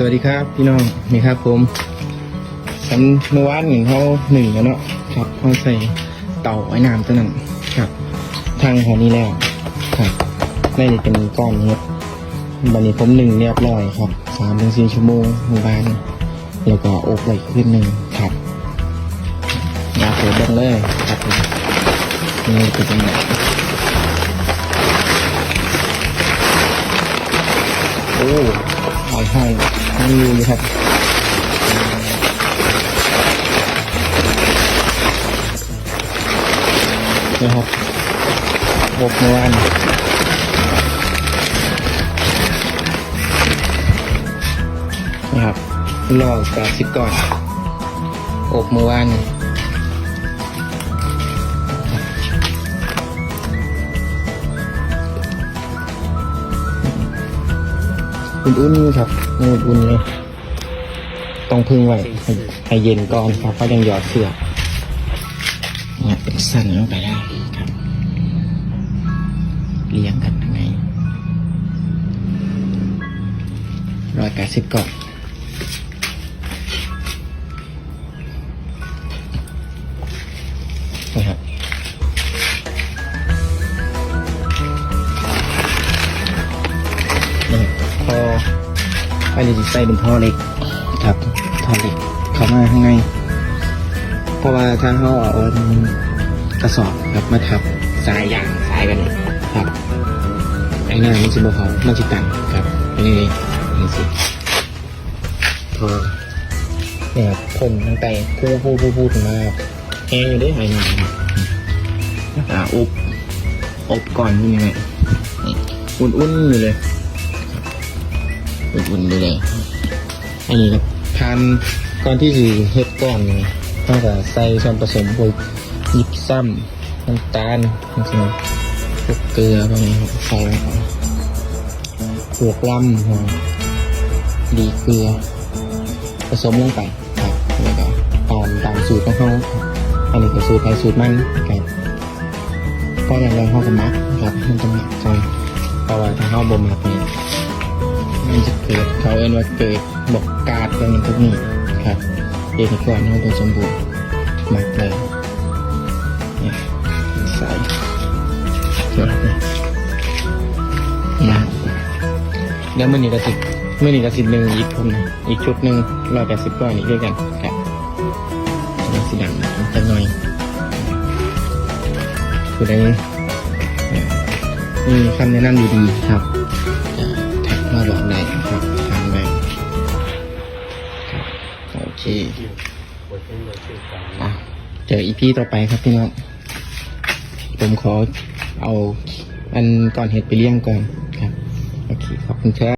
สวัสดีครับพี่น้องนี่ครับผมฉันเมื่อวานหนึ่งเขาหนึ่งแล้วเนาะครับเขาใส่เต่าไว้น้ำตัวนั้นครับ ทางหัวนี้แล้วครับได้จะมีก้อนเห็ดบันนี้ผมหนึ่งเรียบร้อยครับสามถึงสี่ชั่วโมงเมื่อวานแล้วก็อบไว้ขึ้นหนึ่งครับอยาเปิดเบ้างเลยครับนี่เป็นยังไงโอ้หอยห้อย นี่ครับนะครับอบเมื่อวานนะครับรอแปดสิบก่อนอบเมื่อวาน อุ่นๆครับอุ่นๆเลยต้องพึ่งไว้ให้ให้เย็นก่อนครับก็ยังหยอดเสือกเนี่ยเป็นสั้นลงไปได้ครับเลี้ยงกันยังไงร้อยแปดสิบก่อน ไปเลยใส่เป็นท่อเล็กครับท่อเล็กเข้ามาข้างใน เพราะว่าถ้าเขาเอากระสอบครับมาทับสายยางสายกันครับไอ้หน้ามันจะบ่เขามันจะตันครับอันนี้นี่สิพอเนี่ยครับผมตั้งแต่พูดพูดพูดพูดมาแห้งอยู่ด้วยไอ้หน้าอ่าอบอบก่อนนี่ไงนี่อุ่นๆอยู่เลย อุ่นๆอยู่เลย อันนี้ครับทานก่อนที่จะเฮ็ดก้อนนี่ต้องกับใส่ส่วนผสมพวกยิบซ้ำน้ำตาลจริงๆพวกเกลือพวกนี้ครับใส่ลงไปพวกลำหัวดีเกลือ ผสมลงไปครับแล้วก็ตามตามสูตรของเขาอันนี้ก็สูตรไทยสูตรมันครับก็อย่างไรเขาก็มักครับมันจะหมักใจเพราะว่าถ้าเขาบ่มักนี่มันจะ เกิดเขาเอ็นว่าเกิดบอกกาดอะไรพวกนี้ครับเอกก่อนเขาตัวสมบูรณ์มากเลยเนี่ยใส่เดี๋ยวนะนะเดี๋ยวมันนี่กระสิบมื่อนี่กระสิบหนึ่งอีกคนหนึ่งอีกชุดหนึ่งร้อยแปดสิบก้อนอีกด้วยกันครับสีดำจังหน่อยคือได้เนี่ยมีคำแนะนำดีๆครับ เคอะเจออีพีต่อไปครับพี่น้องผมขอเอาอันก่อนเห็ดไปเลี้ยงก่อนครับ โอเคขอบคุณครับ